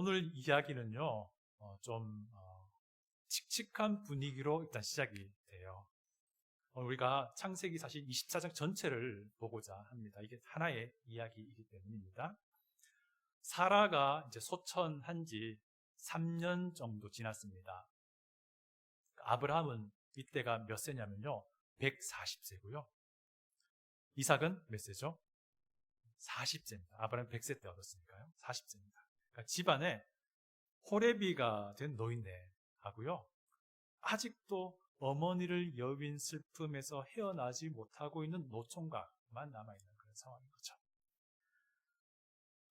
오늘 이야기는요, 어, 좀 어, 칙칙한 분위기로 일단 시작이 돼요. 어, 우리가 창세기 사실 24장 전체를 보고자 합니다. 이게 하나의 이야기이기 때문입니다. 사라가 이제 소천한 지 3년 정도 지났습니다. 아브라함은 이때가 몇 세냐면요. 140세고요. 이삭은 몇 세죠? 40세입니다. 아브라함 100세 때 얻었으니까요. 40세입니다. 그러니까 집안에 호레비가 된 노인네하고요. 아직도 어머니를 여윈 슬픔에서 헤어나지 못하고 있는 노총각만 남아있는 그런 상황인 거죠.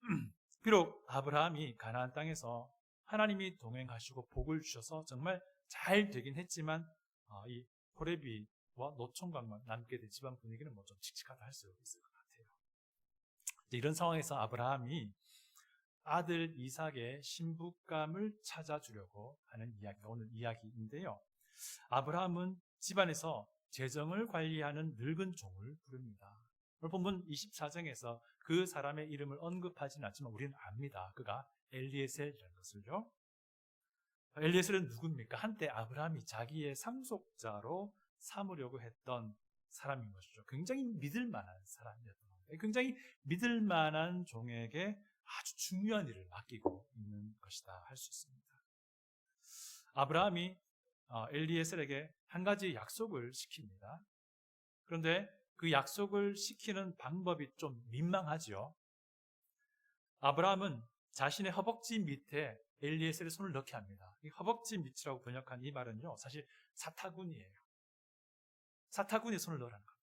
비록 아브라함이 가나안 땅에서 하나님이 동행하시고 복을 주셔서 정말 잘 되긴 했지만 어, 이 호레비와 노총각만 남게 된 집안 분위기는 뭐 좀 칙칙하다 할 수 있을 것 같아요. 이런 상황에서 아브라함이 아들 이삭의 신부감을 찾아주려고 하는 이야기가 오늘 이야기인데요. 아브라함은 집안에서 재정을 관리하는 늙은 종을 부릅니다. 오늘 본문 24장에서 그 사람의 이름을 언급하지는 않지만 우리는 압니다. 그가 엘리에셀이라는 것을요. 엘리에셀은 누굽니까? 한때 아브라함이 자기의 상속자로 삼으려고 했던 사람인 것이죠. 굉장히 믿을 만한 사람이었던 겁니다. 굉장히 믿을 만한 종에게 아주 중요한 일을 맡기고 있는 것이다 할 수 있습니다. 아브라함이 어, 엘리에셀에게 한 가지 약속을 시킵니다. 그런데 그 약속을 시키는 방법이 좀 민망하지요. 아브라함은 자신의 허벅지 밑에 엘리에셀의 손을 넣게 합니다. 이 허벅지 밑이라고 번역한 이 말은요, 사실 사타구니예요. 사타구니에 손을 넣으라는 겁니다.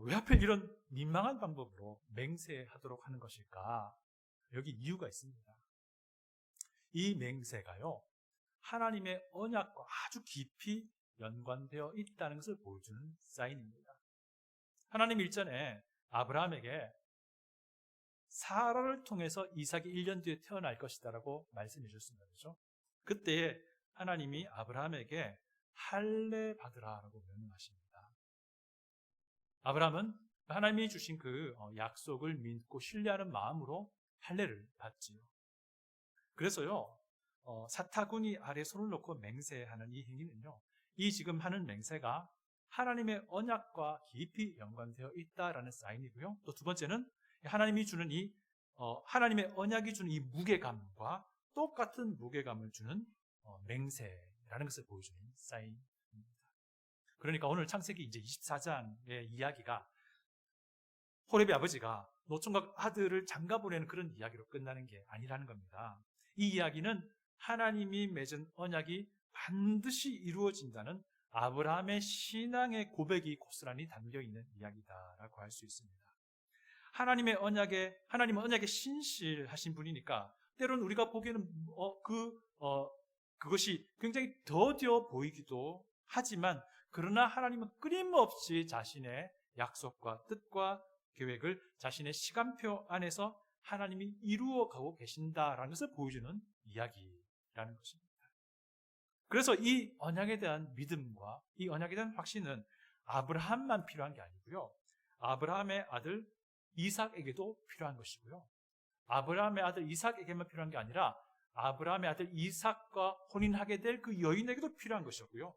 왜 하필 이런 민망한 방법으로 맹세하도록 하는 것일까? 여기 이유가 있습니다. 이 맹세가요, 하나님의 언약과 아주 깊이 연관되어 있다는 것을 보여주는 사인입니다. 하나님 일전에 아브라함에게 사라를 통해서 이삭이 1년 뒤에 태어날 것이다라고 말씀해 주셨습니다. 그죠? 그때 하나님이 아브라함에게 할례 받으라라고 명령하십니다. 아브라함은 하나님이 주신 그 어, 약속을 믿고 신뢰하는 마음으로 할례를 받지요. 그래서요, 어, 사타구니 아래 손을 놓고 맹세하는 이 행위는요, 이 지금 하는 맹세가 하나님의 언약과 깊이 연관되어 있다라는 사인이고요. 또 두 번째는 하나님이 주는 이 어, 하나님의 언약이 주는 이 무게감과 똑같은 무게감을 주는 어, 맹세라는 것을 보여주는 사인입니다. 그러니까 오늘 창세기 이제 24장의 이야기가 호렙의 아버지가 노총각 아들을 장가 보내는 그런 이야기로 끝나는 게 아니라는 겁니다. 이 이야기는 하나님이 맺은 언약이 반드시 이루어진다는 아브라함의 신앙의 고백이 고스란히 담겨 있는 이야기다라고 할 수 있습니다. 하나님의 언약에 하나님은 언약에 신실하신 분이니까 때로는 우리가 보기에는 어, 그 어, 그것이 굉장히 더뎌 보이기도 하지만 그러나 하나님은 끊임없이 자신의 약속과 뜻과 계획을 자신의 시간표 안에서 하나님이 이루어 가고 계신다라는 것을 보여주는 이야기라는 것입니다. 그래서 이 언약에 대한 믿음과 이 언약에 대한 확신은 아브라함만 필요한 게 아니고요. 아브라함의 아들 이삭에게도 필요한 것이고요. 아브라함의 아들 이삭에게만 필요한 게 아니라 아브라함의 아들 이삭과 혼인하게 될 그 여인에게도 필요한 것이었고요.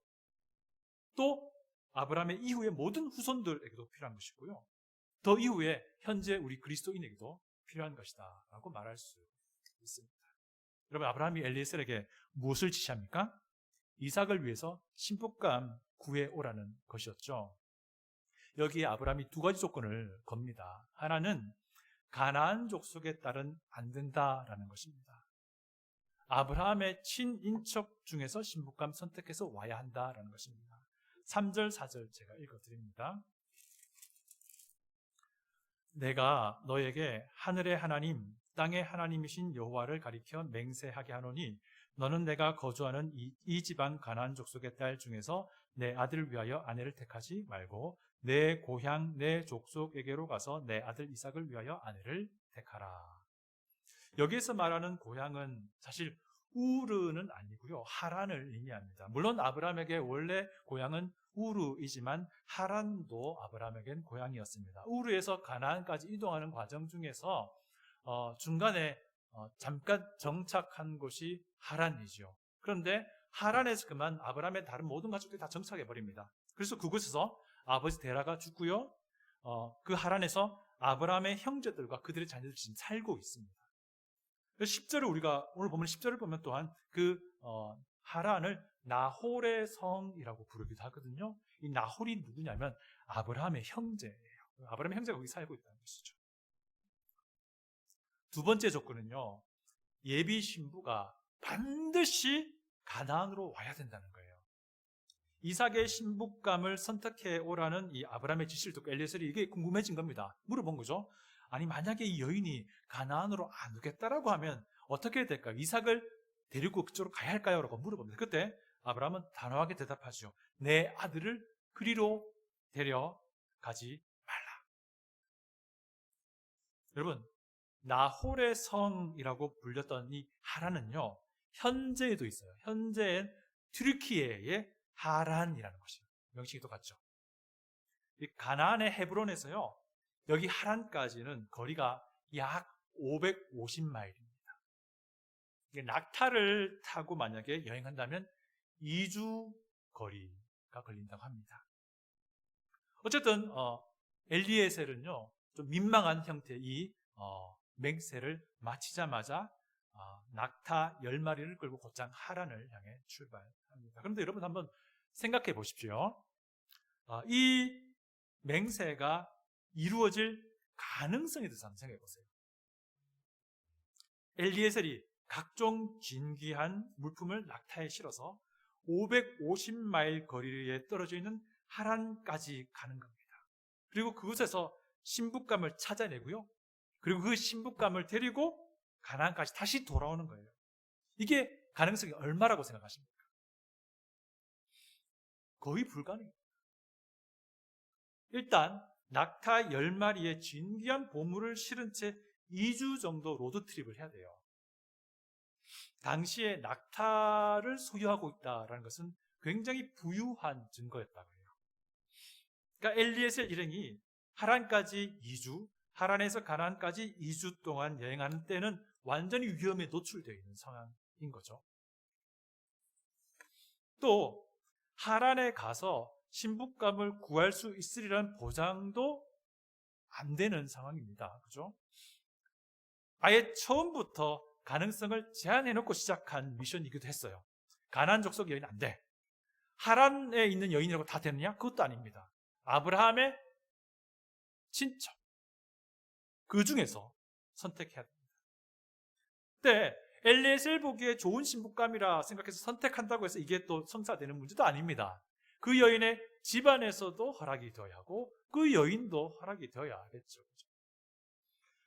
또 아브라함의 이후의 모든 후손들에게도 필요한 것이고요. 더 이후에 현재 우리 그리스도인에게도 필요한 것이다 라고 말할 수 있습니다. 여러분 아브라함이 엘리에셀에게 무엇을 지시합니까? 이삭을 위해서 신부감 구해 오라는 것이었죠. 여기에 아브라함이 두 가지 조건을 겁니다. 하나는 가나안 족속에 따른 안 된다라는 것입니다. 아브라함의 친인척 중에서 신부감 선택해서 와야 한다라는 것입니다. 3절, 4절 제가 읽어드립니다. 내가 너에게 하늘의 하나님, 땅의 하나님이신 여호와를 가리켜 맹세하게 하노니 너는 내가 거주하는 이, 이 집안 가나안 족속의 딸 중에서 내 아들을 위하여 아내를 택하지 말고 내 고향 내 족속에게로 가서 내 아들 이삭을 위하여 아내를 택하라. 여기에서 말하는 고향은 사실 우르는 아니고요. 하란을 의미합니다. 물론 아브라함에게 원래 고향은 우르이지만 하란도 아브라함에겐 고향이었습니다. 우르에서 가나안까지 이동하는 과정 중에서 어, 중간에 어, 잠깐 정착한 곳이 하란이죠. 그런데 하란에서 그만 아브라함의 다른 모든 가족들이 다 정착해 버립니다. 그래서 그곳에서 아버지 데라가 죽고요. 어, 그 하란에서 아브라함의 형제들과 그들의 자녀들이 지금 살고 있습니다. 10절을 우리가 오늘 보면 10절을 보면 또한 그 어, 하란을 나홀의 성이라고 부르기도 하거든요. 이 나홀이 누구냐면 아브라함의 형제예요. 아브라함의 형제가 거기 살고 있다는 것이죠. 두 번째 조건은요. 예비 신부가 반드시 가나안으로 와야 된다는 거예요. 이삭의 신부감을 선택해 오라는 이 아브라함의 지시를 듣고 엘리에셀이 이게 궁금해진 겁니다. 물어본 거죠. 아니 만약에 이 여인이 가나안으로 안 오겠다라고 하면 어떻게 될까요? 이삭을 데리고 그쪽으로 가야 할까요? 라고 물어봅니다. 그때 아브라함은 단호하게 대답하죠. 내 아들을 그리로 데려가지 말라. 여러분, 나홀의 성이라고 불렸던 이 하란은요, 현재에도 있어요. 현재엔 튀르키예의 하란이라는 것이에요. 명칭이 똑같죠. 이 가나안의 헤브론에서요, 여기 하란까지는 거리가 약 550마일입니다. 낙타를 타고 만약에 여행한다면 2주 거리가 걸린다고 합니다. 어쨌든 어, 엘리에셀은요 좀 민망한 형태의 이 어, 맹세를 마치자마자 어, 낙타 10마리를 끌고 곧장 하란을 향해 출발합니다. 그런데 여러분 한번 생각해 보십시오. 어, 이 맹세가 이루어질 가능성에 대해서 한번 생각해 보세요. 엘리에셀이 각종 진귀한 물품을 낙타에 실어서 550마일 거리에 떨어져 있는 하란까지 가는 겁니다. 그리고 그곳에서 신부감을 찾아내고요. 그리고 그 신부감을 데리고 가나안까지 다시 돌아오는 거예요. 이게 가능성이 얼마라고 생각하십니까? 거의 불가능해요. 일단 낙타 10마리의 진귀한 보물을 실은 채 2주 정도 로드트립을 해야 돼요. 당시에 낙타를 소유하고 있다라는 것은 굉장히 부유한 증거였다고 해요. 그러니까 엘리에셀 일행이 하란까지 2주, 하란에서 가나안까지 2주 동안 여행하는 때는 완전히 위험에 노출되어 있는 상황인 거죠. 또 하란에 가서 신부감을 구할 수 있으리라는 보장도 안 되는 상황입니다. 그죠? 아예 처음부터 가능성을 제한해놓고 시작한 미션이기도 했어요. 가난 족속 여인 안 돼. 하란에 있는 여인이라고 다 되느냐? 그것도 아닙니다. 아브라함의 친척. 그 중에서 선택해야 됩니다. 근데 엘리에셀 보기에 좋은 신부감이라 생각해서 선택한다고 해서 이게 또 성사되는 문제도 아닙니다. 그 여인의 집안에서도 허락이 되어야 하고 그 여인도 허락이 되어야 하겠죠.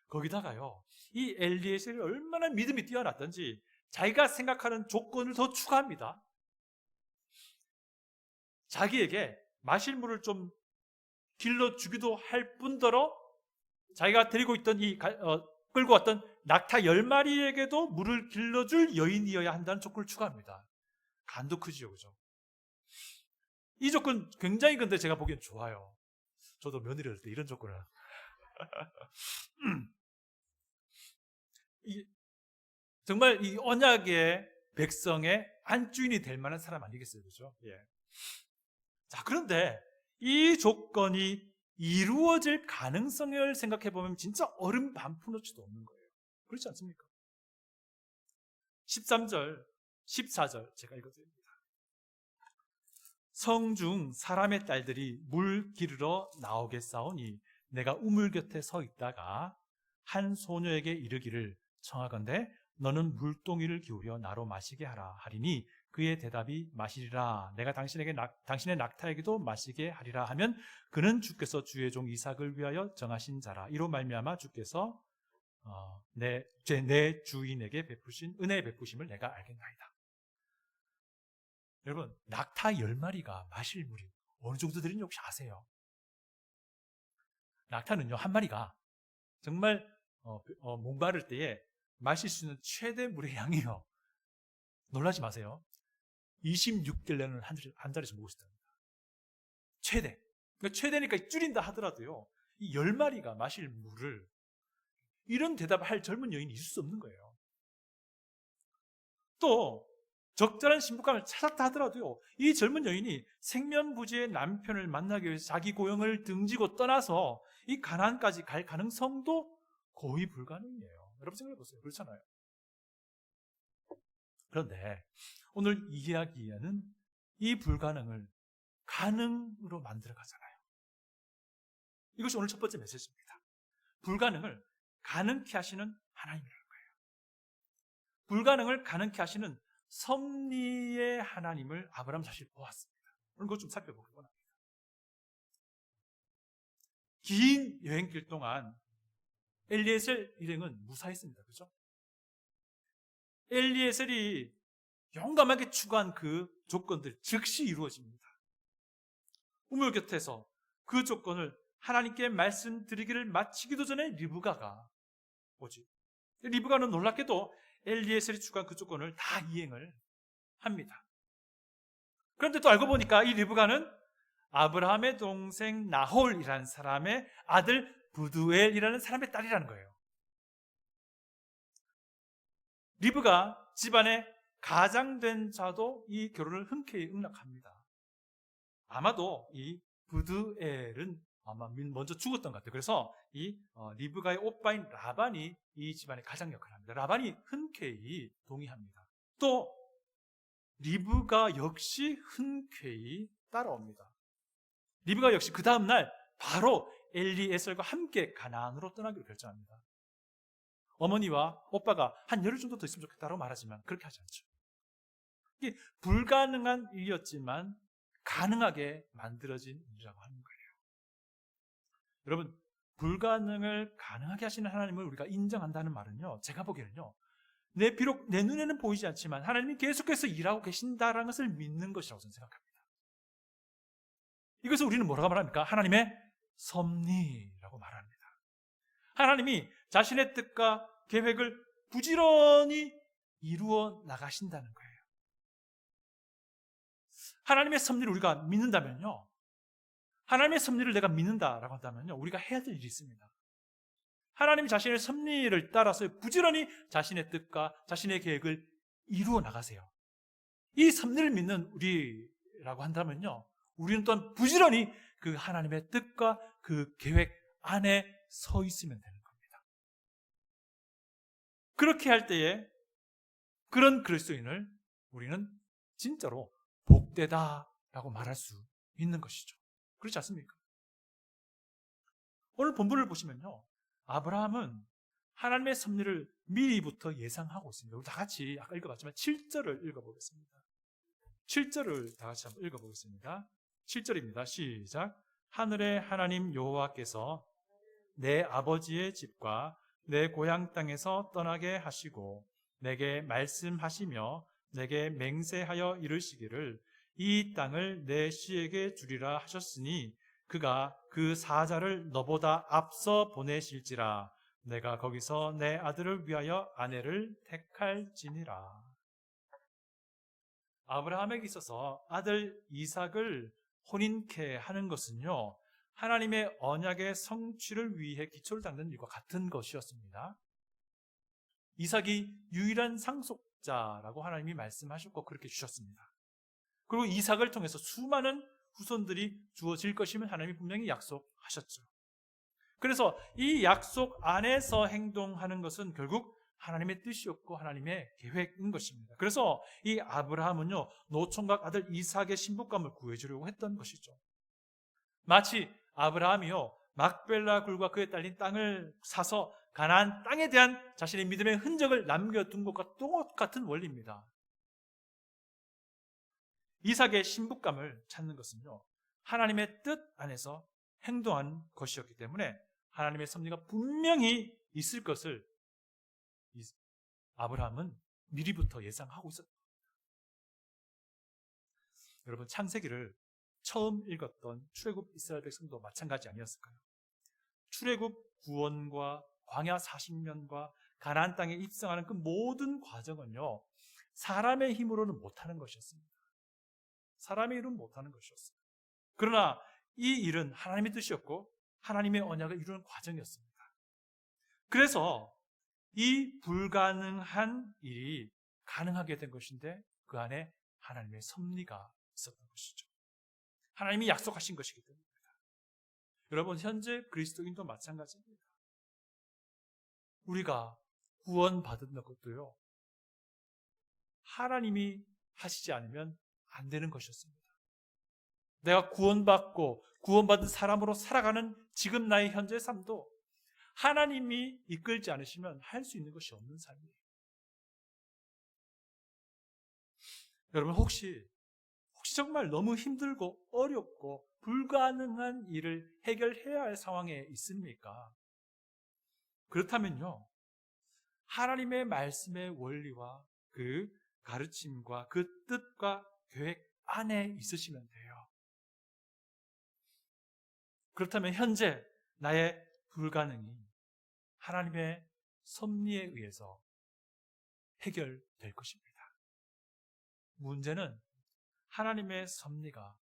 거기다가요, 이 엘리에셀이 얼마나 믿음이 뛰어났던지 자기가 생각하는 조건을 더 추가합니다. 자기에게 마실 물을 좀 길러주기도 할 뿐더러 자기가 데리고 있던 이 어, 끌고 왔던 낙타 열 마리에게도 물을 길러줄 여인이어야 한다는 조건을 추가합니다. 간도 크지요, 그죠? 이 조건 굉장히 근데 제가 보기엔 좋아요. 저도 며느리 를 때 이런 조건을. 이, 정말 이 언약의 백성의 안주인이 될 만한 사람 아니겠어요? 그죠? 예. 자, 그런데 이 조건이 이루어질 가능성을 생각해 보면 진짜 얼음 반 푼어치도 없는 거예요. 그렇지 않습니까? 13절, 14절 제가 읽어드립니다. 성중 사람의 딸들이 물 기르러 나오겠사오니 내가 우물 곁에 서 있다가 한 소녀에게 이르기를 청하건대 너는 물동이를 기울여 나로 마시게 하라 하리니 그의 대답이 마시리라 내가 당신에게 낙, 당신의 낙타에게도 마시게 하리라 하면 그는 주께서 주의 종 이삭을 위하여 정하신 자라 이로 말미암아 주께서 어, 내, 제, 내 주인에게 베푸신 은혜 베푸심을 내가 알겠나이다. 여러분 낙타 열 마리가 마실 물이 어느 정도 되는지 혹시 아세요? 낙타는요 한 마리가 정말 어, 어, 목마를 때에 마실 수 있는 최대 물의 양이요. 놀라지 마세요. 26갤런을 한, 한 자리에서 먹을 수 있답니다. 최대. 그러니까 최대니까 줄인다 하더라도요. 이 10마리가 마실 물을 이런 대답을 할 젊은 여인이 있을 수 없는 거예요. 또 적절한 신부감을 찾았다 하더라도요. 이 젊은 여인이 생면부지의 남편을 만나기 위해서 자기 고용을 등지고 떠나서 이 가난까지 갈 가능성도 거의 불가능이에요. 여러분 생각해 보세요. 그렇잖아요. 그런데 오늘 이야기에는 이 불가능을 가능으로 만들어 가잖아요. 이것이 오늘 첫 번째 메시지입니다. 불가능을 가능케 하시는 하나님이라는 거예요. 불가능을 가능케 하시는 섭리의 하나님을 아브라함 사실 보았습니다. 오늘 그것 좀 살펴보기 원합니다. 긴 여행길 동안 엘리에셀 일행은 무사했습니다. 그죠? 엘리에셀이 용감하게 추구한 그 조건들 즉시 이루어집니다. 우물 곁에서 그 조건을 하나님께 말씀드리기를 마치기도 전에 리브가가 오지. 리브가는 놀랍게도 엘리에셀이 추구한 그 조건을 다 이행을 합니다. 그런데 또 알고 보니까 이 리브가는 아브라함의 동생 나홀이라는 사람의 아들 부두엘이라는 사람의 딸이라는 거예요. 리브가 집안의 가장된 자도 이 결혼을 흔쾌히 응낙합니다. 아마도 이 부두엘은 아마 먼저 죽었던 것 같아요. 그래서 이 어, 리브가의 오빠인 라반이 이 집안의 가장 역할을 합니다. 라반이 흔쾌히 동의합니다. 또 리브가 역시 흔쾌히 따라옵니다. 리브가 역시 그 다음 날 바로 엘리에셀과 함께 가나안으로 떠나기로 결정합니다. 어머니와 오빠가 한 열흘 정도 더 있으면 좋겠다고 말하지만 그렇게 하지 않죠. 이게 불가능한 일이었지만 가능하게 만들어진 일이라고 하는 거예요. 여러분, 불가능을 가능하게 하시는 하나님을 우리가 인정한다는 말은요, 제가 보기에는요, 내 비록 내 눈에는 보이지 않지만 하나님이 계속해서 일하고 계신다라는 것을 믿는 것이라고 저는 생각합니다. 이것을 우리는 뭐라고 말합니까? 하나님의 섭리라고 말합니다. 하나님이 자신의 뜻과 계획을 부지런히 이루어 나가신다는 거예요. 하나님의 섭리를 우리가 믿는다면요. 하나님의 섭리를 내가 믿는다라고 한다면요. 우리가 해야 될 일이 있습니다. 하나님 자신의 섭리를 따라서 부지런히 자신의 뜻과 자신의 계획을 이루어 나가세요. 이 섭리를 믿는 우리라고 한다면요. 우리는 또한 부지런히 그 하나님의 뜻과 그 계획 안에 서 있으면 되는 겁니다. 그렇게 할 때에 그런 그리스도인을 우리는 진짜로 복되다라고 말할 수 있는 것이죠. 그렇지 않습니까? 오늘 본문을 보시면요. 아브라함은 하나님의 섭리를 미리부터 예상하고 있습니다. 우리 다 같이 아까 읽어봤지만 7절을 읽어보겠습니다. 7절을 다 같이 한번 읽어보겠습니다. 7절입니다. 시작. 하늘의 하나님 여호와께서 내 아버지의 집과 내 고향 땅에서 떠나게 하시고 내게 말씀하시며 내게 맹세하여 이르시기를 이 땅을 내 씨에게 주리라 하셨으니 그가 그 사자를 너보다 앞서 보내실지라 내가 거기서 내 아들을 위하여 아내를 택할지니라. 아브라함에게 있어서 아들 이삭을 혼인케 하는 것은요, 하나님의 언약의 성취를 위해 기초를 닦는 일과 같은 것이었습니다. 이삭이 유일한 상속자라고 하나님이 말씀하셨고 그렇게 주셨습니다. 그리고 이삭을 통해서 수많은 후손들이 주어질 것임을 하나님이 분명히 약속하셨죠. 그래서 이 약속 안에서 행동하는 것은 결국 하나님의 뜻이었고 하나님의 계획인 것입니다. 그래서 이 아브라함은요, 노총각 아들 이삭의 신부감을 구해주려고 했던 것이죠. 마치 아브라함이요, 막벨라 굴과 그에 딸린 땅을 사서 가나안 땅에 대한 자신의 믿음의 흔적을 남겨둔 것과 똑같은 원리입니다. 이삭의 신부감을 찾는 것은요, 하나님의 뜻 안에서 행동한 것이었기 때문에 하나님의 섭리가 분명히 있을 것을 아브라함은 미리부터 예상하고 있었다. 여러분 창세기를 처음 읽었던 출애굽 이스라엘 백성도 마찬가지 아니었을까요? 출애굽 구원과 광야 40년과 가나안 땅에 입성하는 그 모든 과정은요. 사람의 힘으로는 못하는 것이었습니다. 사람의 일은 못하는 것이었어요. 그러나 이 일은 하나님의 뜻이었고 하나님의 언약을 이루는 과정이었습니다. 그래서 이 불가능한 일이 가능하게 된 것인데 그 안에 하나님의 섭리가 있었던 것이죠. 하나님이 약속하신 것이기 때문입니다. 여러분 현재 그리스도인도 마찬가지입니다. 우리가 구원받은 것도요. 하나님이 하시지 않으면 안 되는 것이었습니다. 내가 구원받고 구원받은 사람으로 살아가는 지금 나의 현재 삶도 하나님이 이끌지 않으시면 할 수 있는 것이 없는 삶이에요. 여러분 혹시 혹시 정말 너무 힘들고 어렵고 불가능한 일을 해결해야 할 상황에 있습니까? 그렇다면요. 하나님의 말씀의 원리와 그 가르침과 그 뜻과 계획 안에 있으시면 돼요. 그렇다면 현재 나의 불가능이 하나님의 섭리에 의해서 해결될 것입니다. 문제는 하나님의 섭리가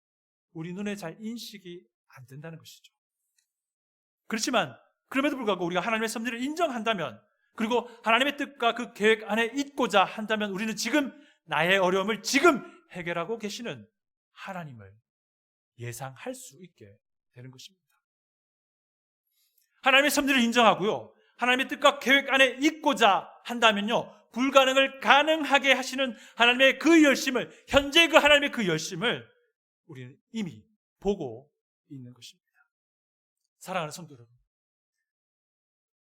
우리 눈에 잘 인식이 안 된다는 것이죠. 그렇지만 그럼에도 불구하고 우리가 하나님의 섭리를 인정한다면 그리고 하나님의 뜻과 그 계획 안에 있고자 한다면 우리는 지금 나의 어려움을 지금 해결하고 계시는 하나님을 예상할 수 있게 되는 것입니다. 하나님의 섭리를 인정하고요. 하나님의 뜻과 계획 안에 있고자 한다면요. 불가능을 가능하게 하시는 하나님의 그 열심을, 현재 그 하나님의 그 열심을 우리는 이미 보고 있는 것입니다. 사랑하는 성도 여러분.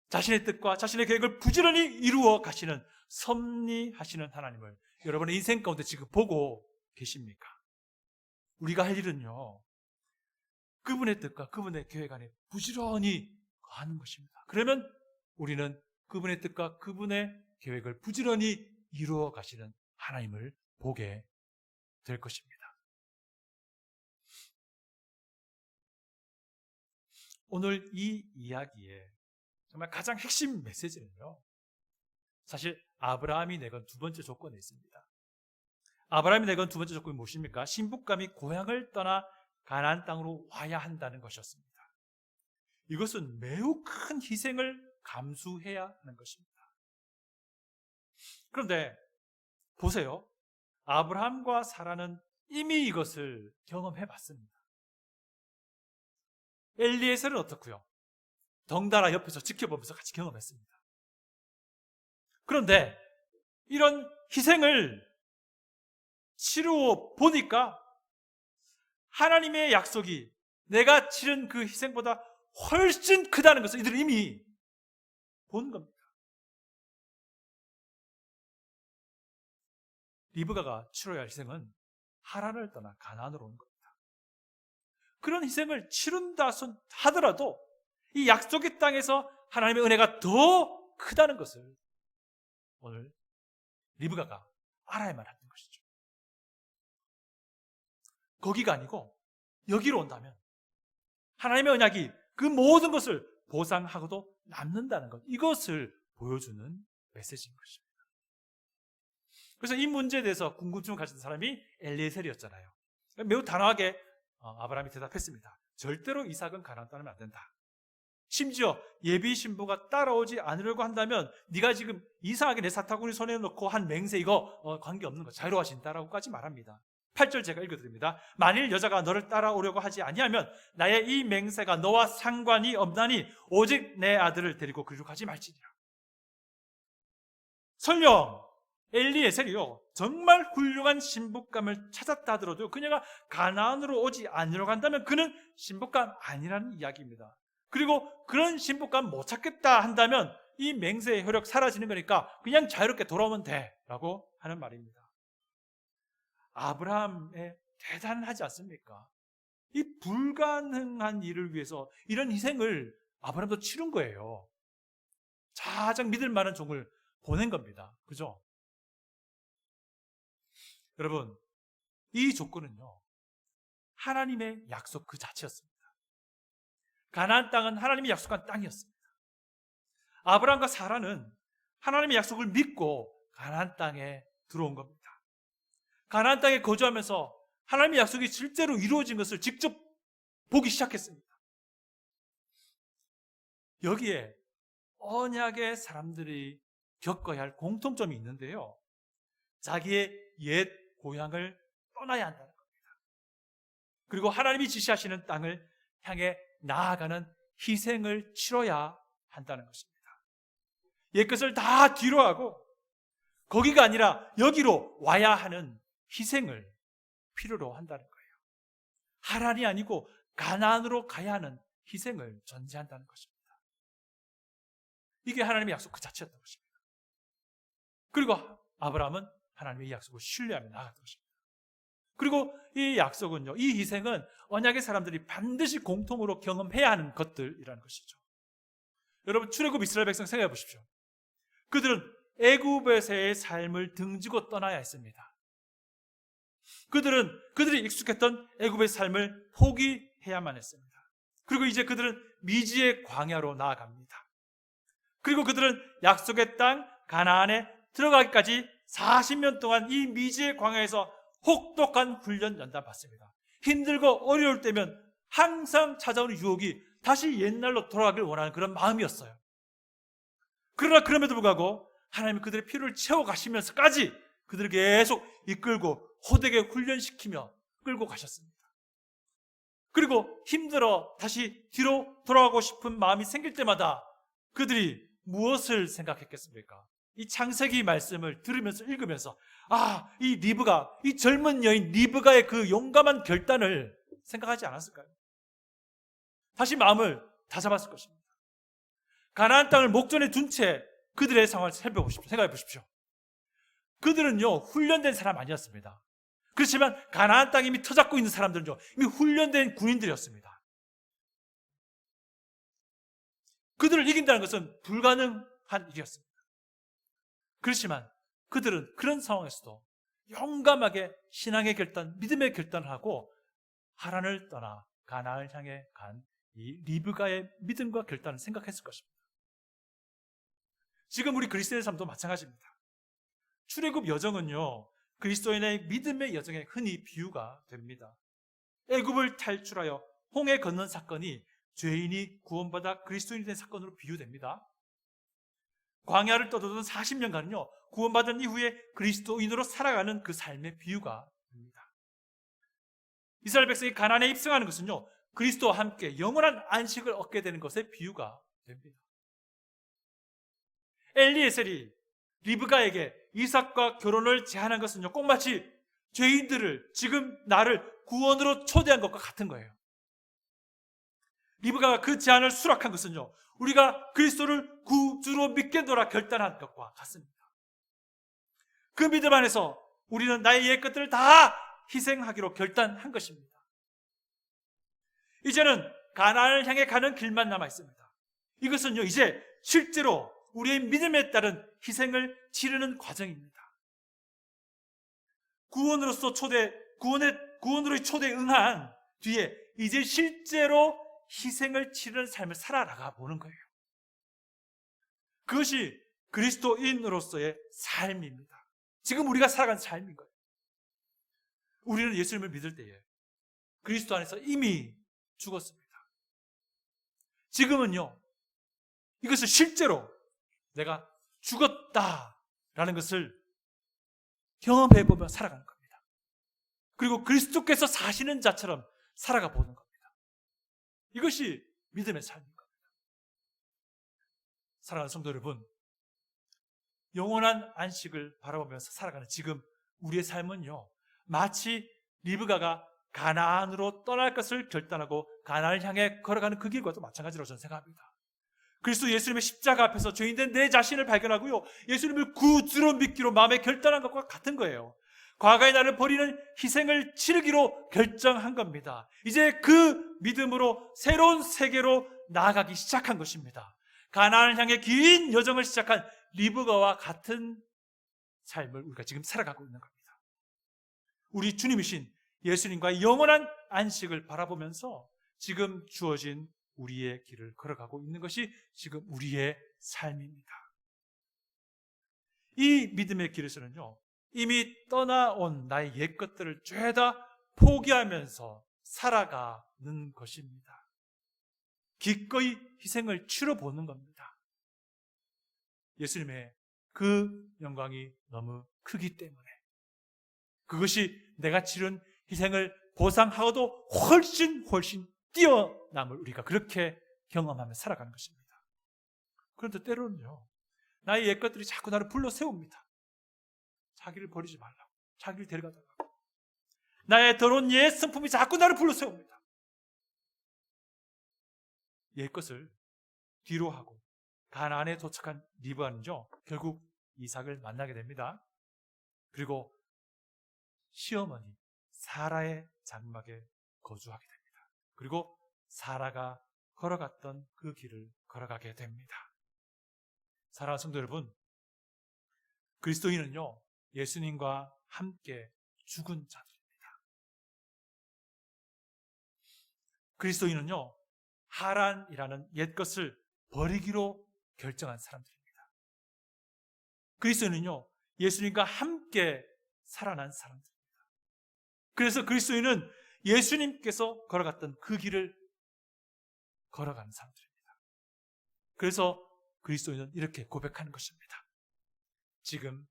자신의 뜻과 자신의 계획을 부지런히 이루어 가시는 섭리하시는 하나님을 여러분의 인생 가운데 지금 보고 계십니까? 우리가 할 일은요. 그분의 뜻과 그분의 계획 안에 부지런히 하는 것입니다. 그러면 우리는 그분의 뜻과 그분의 계획을 부지런히 이루어 가시는 하나님을 보게 될 것입니다. 오늘 이 이야기에 정말 가장 핵심 메시지는요. 사실 아브라함이 내건 두 번째 조건에 있습니다. 아브라함이 내건 두 번째 조건이 무엇입니까? 신부감이 고향을 떠나 가나안 땅으로 와야 한다는 것이었습니다. 이것은 매우 큰 희생을 감수해야 하는 것입니다. 그런데 보세요. 아브라함과 사라는 이미 이것을 경험해 봤습니다. 엘리에셀은 어떻고요? 덩달아 옆에서 지켜보면서 같이 경험했습니다. 그런데 이런 희생을 치루어 보니까 하나님의 약속이 내가 치른 그 희생보다 훨씬 크다는 것을 이들은 이미 본 겁니다. 리브가가 치러야 할 희생은 하란을 떠나 가나안으로 온 겁니다. 그런 희생을 치른다 하더라도 이 약속의 땅에서 하나님의 은혜가 더 크다는 것을 오늘 리브가가 알아야만 하는 거기가 아니고 여기로 온다면 하나님의 언약이 그 모든 것을 보상하고도 남는다는 것. 이것을 보여주는 메시지인 것입니다. 그래서 이 문제에 대해서 궁금증을 가진 사람이 엘리에셀이었잖아요. 매우 단호하게 어, 아브라함이 대답했습니다. 절대로 이삭은 가나안 떠나면 안 된다. 심지어 예비 신부가 따라오지 않으려고 한다면 네가 지금 이상하게 내 사타구니 손에 넣고 한 맹세 이거 어, 관계없는 거 자유로워진다라고까지 말합니다. 8절 제가 읽어드립니다. 만일 여자가 너를 따라오려고 하지 아니하면 나의 이 맹세가 너와 상관이 없나니 오직 내 아들을 데리고 그리로 가지 말지니라. 설령 엘리에셀이요 정말 훌륭한 신부감을 찾았다 하더라도 그녀가 가나안으로 오지 않으려고 한다면 그는 신부감 아니라는 이야기입니다. 그리고 그런 신부감 못 찾겠다 한다면 이 맹세의 효력 사라지는 거니까 그냥 자유롭게 돌아오면 돼라고 하는 말입니다. 아브라함의 대단하지 않습니까? 이 불가능한 일을 위해서 이런 희생을 아브라함도 치른 거예요. 가장 믿을 만한 종을 보낸 겁니다. 그죠? 여러분, 이 조건은요, 하나님의 약속 그 자체였습니다. 가나안 땅은 하나님이 약속한 땅이었습니다. 아브라함과 사라는 하나님의 약속을 믿고 가나안 땅에 들어온 겁니다. 가나안 땅에 거주하면서 하나님의 약속이 실제로 이루어진 것을 직접 보기 시작했습니다. 여기에 언약의 사람들이 겪어야 할 공통점이 있는데요. 자기의 옛 고향을 떠나야 한다는 겁니다. 그리고 하나님이 지시하시는 땅을 향해 나아가는 희생을 치러야 한다는 것입니다. 옛 것을 다 뒤로 하고 거기가 아니라 여기로 와야 하는 희생을 필요로 한다는 거예요. 하란이 아니고 가나안으로 가야 하는 희생을 전제한다는 것입니다. 이게 하나님의 약속 그 자체였던 것입니다. 그리고 아브라함은 하나님의 약속을 신뢰하며 나아갔던 것입니다. 그리고 이 약속은요, 이 희생은 언약의 사람들이 반드시 공통으로 경험해야 하는 것들이라는 것이죠. 여러분 출애굽 이스라엘 백성 생각해 보십시오. 그들은 애굽에서의 삶을 등지고 떠나야 했습니다. 그들은 그들이 익숙했던 애굽의 삶을 포기해야만 했습니다. 그리고 이제 그들은 미지의 광야로 나아갑니다. 그리고 그들은 약속의 땅 가나안에 들어가기까지 40년 동안 이 미지의 광야에서 혹독한 훈련 연단 받습니다. 힘들고 어려울 때면 항상 찾아오는 유혹이 다시 옛날로 돌아가길 원하는 그런 마음이었어요. 그러나 그럼에도 불구하고 하나님이 그들의 피를 채워 가시면서까지 그들을 계속 이끌고 호되게 훈련시키며 끌고 가셨습니다. 그리고 힘들어 다시 뒤로 돌아가고 싶은 마음이 생길 때마다 그들이 무엇을 생각했겠습니까? 이 창세기 말씀을 들으면서 읽으면서 아, 이 리브가 이 젊은 여인 리브가의 그 용감한 결단을 생각하지 않았을까요? 다시 마음을 다잡았을 것입니다. 가나안 땅을 목전에 둔 채 그들의 상황을 살펴보십시오. 생각해 보십시오. 그들은요 훈련된 사람 아니었습니다. 그렇지만 가나안 땅 이미 터잡고 있는 사람들은요 이미 훈련된 군인들이었습니다. 그들을 이긴다는 것은 불가능한 일이었습니다. 그렇지만 그들은 그런 상황에서도 용감하게 신앙의 결단, 믿음의 결단을 하고 하란을 떠나 가나안을 향해 간 이 리브가의 믿음과 결단을 생각했을 것입니다. 지금 우리 그리스도의 삶도 마찬가지입니다. 출애굽 여정은요 그리스도인의 믿음의 여정에 흔히 비유가 됩니다. 애굽을 탈출하여 홍해 건넌 사건이 죄인이 구원받아 그리스도인이 된 사건으로 비유됩니다. 광야를 떠도던 40년간은요 구원받은 이후에 그리스도인으로 살아가는 그 삶의 비유가 됩니다. 이스라엘 백성이 가난에 입성하는 것은요 그리스도와 함께 영원한 안식을 얻게 되는 것의 비유가 됩니다. 엘리에셀이 리브가에게 이삭과 결혼을 제안한 것은요, 꼭 마치 죄인들을 지금 나를 구원으로 초대한 것과 같은 거예요. 리브가가 그 제안을 수락한 것은요, 우리가 그리스도를 구주로 믿겠노라 결단한 것과 같습니다. 그 믿음 안에서 우리는 나의 옛 것들을 다 희생하기로 결단한 것입니다. 이제는 가나안을 향해 가는 길만 남아 있습니다. 이것은요, 이제 실제로 우리의 믿음에 따른 희생을 치르는 과정입니다. 구원으로서 초대, 구원의, 구원으로의 초대에 응한 뒤에 이제 실제로 희생을 치르는 삶을 살아나가 보는 거예요. 그것이 그리스도인으로서의 삶입니다. 지금 우리가 살아가는 삶인 거예요. 우리는 예수님을 믿을 때에 그리스도 안에서 이미 죽었습니다. 지금은요, 이것을 실제로 내가 죽었다라는 것을 경험해 보며 살아가는 겁니다. 그리고 그리스도께서 사시는 자처럼 살아가 보는 겁니다. 이것이 믿음의 삶인 겁니다. 사랑하는 성도 여러분, 영원한 안식을 바라보면서 살아가는 지금 우리의 삶은요, 마치 리브가가 가나안으로 떠날 것을 결단하고 가나안을 향해 걸어가는 그 길과도 마찬가지로 저는 생각합니다. 그리스도 예수님의 십자가 앞에서 죄인된 내 자신을 발견하고요. 예수님을 구주로 믿기로 마음에 결단한 것과 같은 거예요. 과거의 나를 버리는 희생을 치르기로 결정한 겁니다. 이제 그 믿음으로 새로운 세계로 나아가기 시작한 것입니다. 가나안을 향해 긴 여정을 시작한 리브가와 같은 삶을 우리가 지금 살아가고 있는 겁니다. 우리 주님이신 예수님과의 영원한 안식을 바라보면서 지금 주어진 우리의 길을 걸어가고 있는 것이 지금 우리의 삶입니다. 이 믿음의 길에서는요, 이미 떠나온 나의 옛 것들을 죄다 포기하면서 살아가는 것입니다. 기꺼이 희생을 치러보는 겁니다. 예수님의 그 영광이 너무 크기 때문에 그것이 내가 치른 희생을 보상하고도 훨씬 훨씬 뛰어남을 우리가 그렇게 경험하며 살아가는 것입니다. 그런데 때로는요, 나의 옛것들이 자꾸 나를 불러 세웁니다. 자기를 버리지 말라고, 자기를 데려가 달라고. 나의 더러운 옛 성품이 자꾸 나를 불러 세웁니다. 옛것을 뒤로 하고 가나안에 도착한 리브아는요, 결국 이삭을 만나게 됩니다. 그리고 시어머니 사라의 장막에 거주하게 됩니다. 그리고 사라가 걸어갔던 그 길을 걸어가게 됩니다. 사랑하는 성도 여러분, 그리스도인은요, 예수님과 함께 죽은 자들입니다. 그리스도인은요, 하란이라는 옛것을 버리기로 결정한 사람들입니다. 그리스도인은요, 예수님과 함께 살아난 사람들입니다. 그래서 그리스도인은 예수님께서 걸어갔던 그 길을 걸어가는 사람들입니다. 그래서 그리스도인은 이렇게 고백하는 것입니다. 지금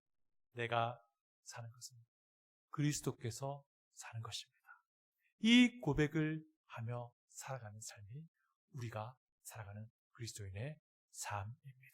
내가 사는 것은 그리스도께서 사는 것입니다. 이 고백을 하며 살아가는 삶이 우리가 살아가는 그리스도인의 삶입니다.